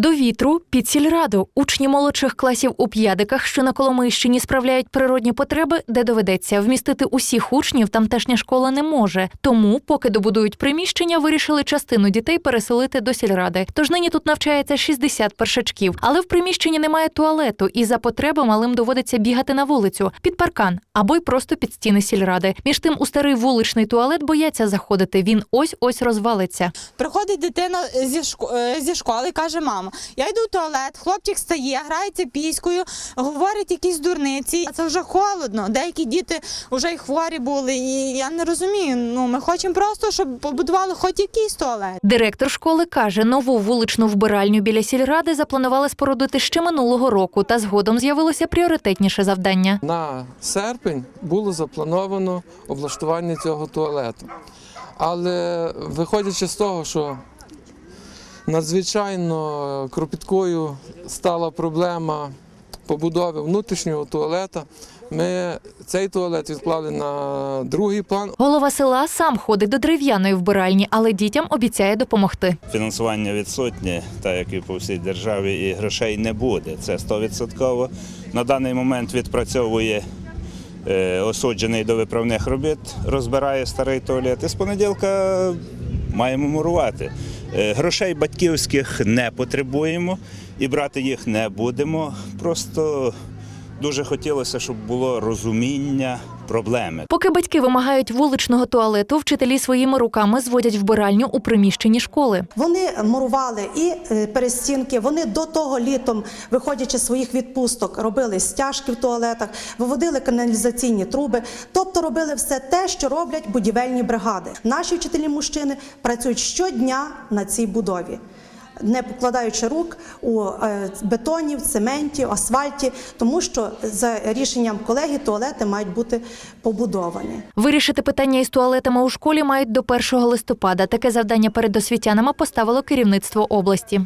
До вітру під сільраду учні молодших класів у п'ядиках, що на Коломийщині справляють природні потреби, де доведеться вмістити усіх учнів, тамтешня школа не може. Тому, поки добудують приміщення, вирішили частину дітей переселити до сільради. Тож нині тут навчається 60 першачків, але в приміщенні немає туалету, і за потреби малим доводиться бігати на вулицю під паркан або й просто під стіни сільради. Між тим, у старий вуличний туалет бояться заходити. Він ось ось розвалиться. Приходить дитина зі, шко- е, зі школи каже: мама, я йду в туалет, хлопчик стає, грається піською, говорить якісь дурниці. А Це вже холодно. Деякі діти вже й хворі були. І я не розумію. Ну ми хочемо просто, щоб побудували хоч якийсь туалет. Директор школи каже, нову вуличну вбиральню біля сільради запланували спорудити ще минулого року, та згодом з'явилося пріоритетніше завдання. На серпень було заплановано облаштування цього туалету. Але виходячи з того, що надзвичайно кропіткою стала проблема побудови внутрішнього туалета, ми цей туалет відклали на другий план. Голова села сам ходить до дерев'яної вбиральні, але дітям обіцяє допомогти. Фінансування відсутнє, так як і по всій державі, і грошей не буде. Це 100%. На даний момент відпрацьовує е, осуджений до виправних робіт, розбирає старий туалет. І з понеділка маємо мурувати. Е, Грошей батьківських не потребуємо і брати їх не будемо. Просто дуже хотілося, щоб було розуміння проблеми. Поки батьки вимагають вуличного туалету, вчителі своїми руками зводять вбиральню у приміщенні школи. Вони мурували і е, перестінки. Вони до того літом, виходячи з своїх відпусток, робили стяжки в туалетах, виводили каналізаційні труби, тобто робили все те, що роблять будівельні бригади. Наші вчителі мужчини працюють щодня на цій будові. Не покладаючи рук у е, бетоні, в цементі, асфальті, тому що за рішенням колеги туалети мають бути побудовані. Вирішити питання із туалетами у школі мають до 1 листопада. Таке завдання перед освітянами поставило керівництво області.